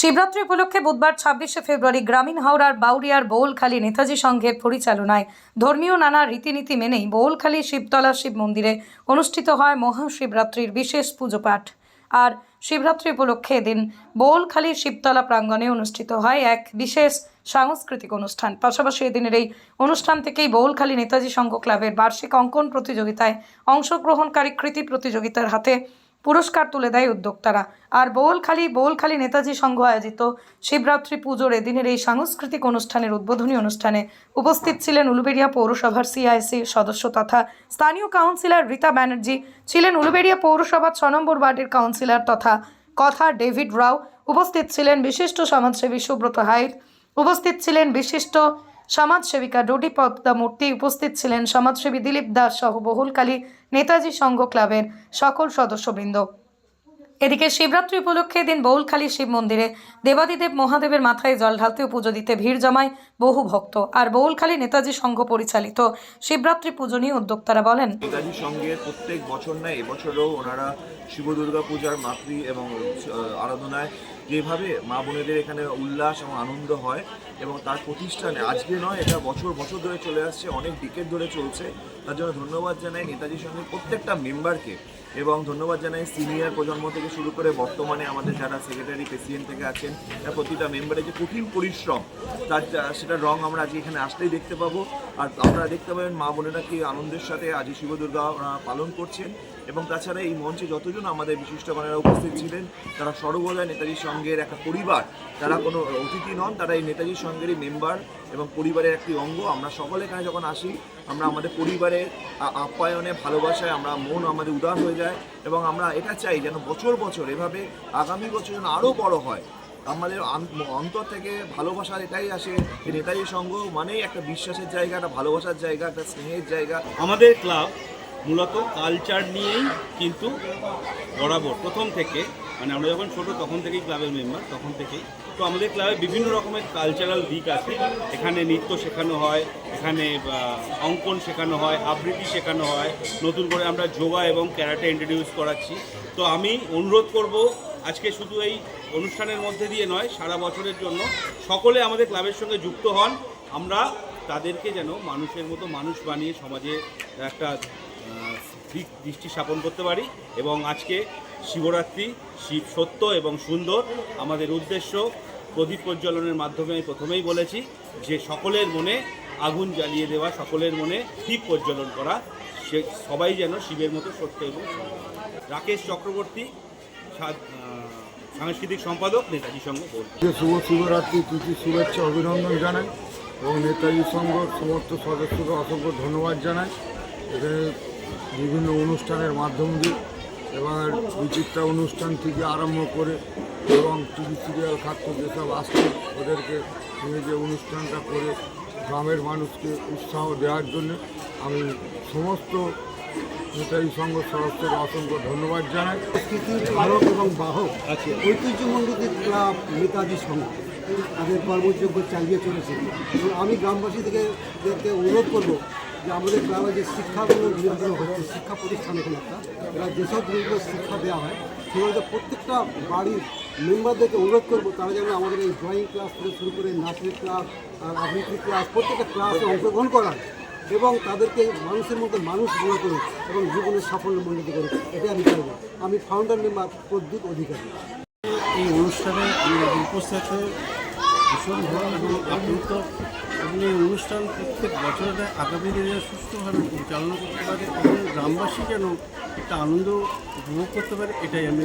শিবরাত্রি উপলক্ষে বুধবার ছাব্বিশে ফেব্রুয়ারি গ্রামীণ হাওড়ার বাউরিয়ার বৌলখালী নেতাজি সংঘের পরিচালনায় ধর্মীয় নানা রীতিনীতি মেনেই বৌলখালী শিবতলা শিব মন্দিরে অনুষ্ঠিত হয় মহাশিবরাত্রির বিশেষ পুজো পাঠ। আর শিবরাত্রি উপলক্ষে এদিন বৌলখালী শিবতলা প্রাঙ্গণে অনুষ্ঠিত হয় এক বিশেষ সাংস্কৃতিক অনুষ্ঠান। পাশাপাশি এদিনের এই অনুষ্ঠান থেকেই বৌলখালী নেতাজি সংঘ ক্লাবের বার্ষিক অঙ্কন প্রতিযোগিতায় অংশগ্রহণকারী কৃতি প্রতিযোগিতার হাতে পুরস্কার তুলে দেয় উদ্যোক্তারা। আর বোলখালী বোলখালী নেতাজি সংঘ আয়োজিত শিবরাত্রি পুজোর এদিনের এই সাংস্কৃতিক অনুষ্ঠানের উদ্বোধনী অনুষ্ঠানে উপস্থিত ছিলেন উলুবেড়িয়া পৌরসভার সিআইসি সদস্য তথা স্থানীয় কাউন্সিলর রীতা ব্যানার্জি, ছিলেন উলুবেড়িয়া পৌরসভার ছ নম্বর ওয়ার্ডের কাউন্সিলর তথা কথা ডেভিড রাও, উপস্থিত ছিলেন বিশিষ্ট সমাজসেবী সুব্রত হাইত উপস্থিত ছিলেন বিশিষ্ট সমাজসেবিকা ডোডি পদ্মা মূর্তি উপস্থিত ছিলেন সমাজসেবী দিলীপ দাস সহ বহুলকালী নেতাজি সংঘ ক্লাবের সকল সদস্যবৃন্দ। এদিকে শিবরাত্রি উপলক্ষে দিন বৌলখালী শিব মন্দিরে দেবাদিদেব মহাদেবের মাথায় জল ঢালতে ও পুজো দিতে ভিড় জমায় বহু ভক্ত। আর বৌলখালী নেতাজি সংঘ পরিচালিত শিবরাত্রি পুজো নিয়ে উদ্যোক্তারা বলেন, নেতাজি সঙ্গে প্রত্যেক বছর না, এবছরও ওনারা শিব দুর্গা পূজার মাতৃ এবং আরাধনায় যেভাবে মা বোনেদের এখানে উল্লাস এবং আনন্দ হয় এবং তার প্রতিষ্ঠানে, আজকে নয়, এটা বছর বছর ধরে চলে আসছে, অনেক ডিকেট ধরে চলছে। তার জন্য ধন্যবাদ জানাই নেতাজি সঙ্গে প্রত্যেকটা মেম্বারকে এবং ধন্যবাদ জানাই সিনিয়র প্রজন্ম থেকে শুরু করে বর্তমানে আমাদের যারা সেক্রেটারি প্রেসিডেন্ট থেকে আছেন প্রতিটা মেম্বারের যে কঠিন পরিশ্রম, তার সেটার রং আমরা আজকে এখানে আসলেই দেখতে পাবো। আর আপনারা দেখতে পাবেন মা বোনেরা কি আনন্দের সাথে আজ শিব দুর্গা পালন করছেন এবং তাছাড়া এই মঞ্চে যতজন আমাদের বিশিষ্টগণেরা উপস্থিত ছিলেন, তারা সর্বদয় নেতাজির সঙ্গের একটা পরিবার। তারা কোনো অতিথি নন, তারা এই নেতাজির সঙ্গেরই মেম্বার এবং পরিবারের একটি অঙ্গ। আমরা সকলে এখানে যখন আসি, আমরা আমাদের পরিবারের আপ্যায়নে, ভালোবাসায়, আমরা মন আমাদের উদার হয়ে যায় এবং আমরা এটা চাই যেন বছর বছর এভাবে আগামী বছর যেন আরও বড় হয়। আমাদের অন্তর থেকে ভালোবাসার এটাই আসে নেতাজি সংঘ মানেই একটা বিশ্বাসের জায়গা, একটা ভালোবাসার জায়গা, একটা স্নেহের জায়গা। আমাদের ক্লাব মূলত কালচার নিয়েই কিন্তু বরাবর প্রথম থেকে মানে আমরা যখন ছোট তখন থেকেই ক্লাবের মেম্বার, তখন থেকেই। তো আমাদের ক্লাবে বিভিন্ন রকমের কালচারাল দিক আছে। এখানে নৃত্য শেখানো হয়, এখানে অঙ্কন শেখানো হয়, আবৃত্তি শেখানো হয়। নতুন করে আমরা যোগা এবং ক্যারাটে ইন্ট্রোডিউস করাচ্ছি। তো আমি অনুরোধ করব, আজকে শুধু এই অনুষ্ঠানের মধ্যে দিয়ে নয়, সারা বছরের জন্য সকলে আমাদের ক্লাবের সঙ্গে যুক্ত হন। আমরা তাদেরকে যেন মানুষের মতো মানুষ বানিয়ে সমাজে একটা দৃষ্টি স্থাপন করতে পারি এবং আজকে শিবরাত্রি, শিব সত্য এবং সুন্দর আমাদের উদ্দেশ্য প্রদীপ প্রজ্বলনের মাধ্যমে আমি প্রথমেই বলেছি যে সকলের মনে আগুন জ্বালিয়ে দেওয়া, সকলের মনে দীপ প্রজ্বলন করা, সে সবাই যেন শিবের মতো সত্য এবং। রাকেশ চক্রবর্তী সাংস্কৃতিক সম্পাদক নেতাজি সঙ্গে বলছি শুভ শিবরাত্রি তিথি শুভেচ্ছা, অভিনন্দন জানাই এবং নেতাজি সংঘ, সমস্ত সদস্যকে অসংখ্য ধন্যবাদ জানাই এখানে বিভিন্ন অনুষ্ঠানের মাধ্যম দিয়ে এবার বিচিত্রা অনুষ্ঠান থেকে আরম্ভ করে এবং টিভি সিরিয়াল খাদ্য যেসব আসছে ওদেরকে নিয়ে যে অনুষ্ঠানটা করে গ্রামের মানুষকে উৎসাহ দেওয়ার জন্য আমি সমস্ত নেতাজি সংঘ সদস্যের অসংখ্য ধন্যবাদ জানাই। সংস্কৃতির ধারক এবং বাহক আছে ঐতিহ্যমণ্ডিত ক্লাব নেতাজি সংঘ তাদের কর্মযোগ্য চালিয়ে চলেছে। এবং আমি গ্রামবাসী থেকে অনুরোধ করব যে আমাদের গ্রামে যে শিক্ষাগুলো নিয়ন্ত্রণ হচ্ছে, শিক্ষা প্রতিষ্ঠান এখানে একটা, এরা যেসব জিনিসগুলো শিক্ষা দেওয়া হয় সেগুলোতে প্রত্যেকটা বাড়ির মেম্বারদেরকে অনুরোধ করব, তারা যেন আমাদের এই ড্রয়িং ক্লাস থেকে শুরু করে নাচের ক্লাস আর আবৃত্তি ক্লাস প্রত্যেকটা ক্লাসে অংশগ্রহণ করায় এবং তাদেরকে মানুষের মধ্যে মানুষ গড়ে করুক এবং জীবনের সাফল্য মণ্ডিত করুক, এটাই আমি চাইব। আমি ফাউন্ডার মেম্বার প্রদ্যুৎ অধিকারী। এই অনুষ্ঠানে উপস্থিত ভীষণ ভালো আপ্লুত এবং এই অনুষ্ঠান প্রত্যেক বছরে আগামী দিনে সুস্থভাবে পরিচালনা করতে পারে এবং গ্রামবাসী যেন একটা আনন্দ উপভোগ করতে পারে, এটাই আমি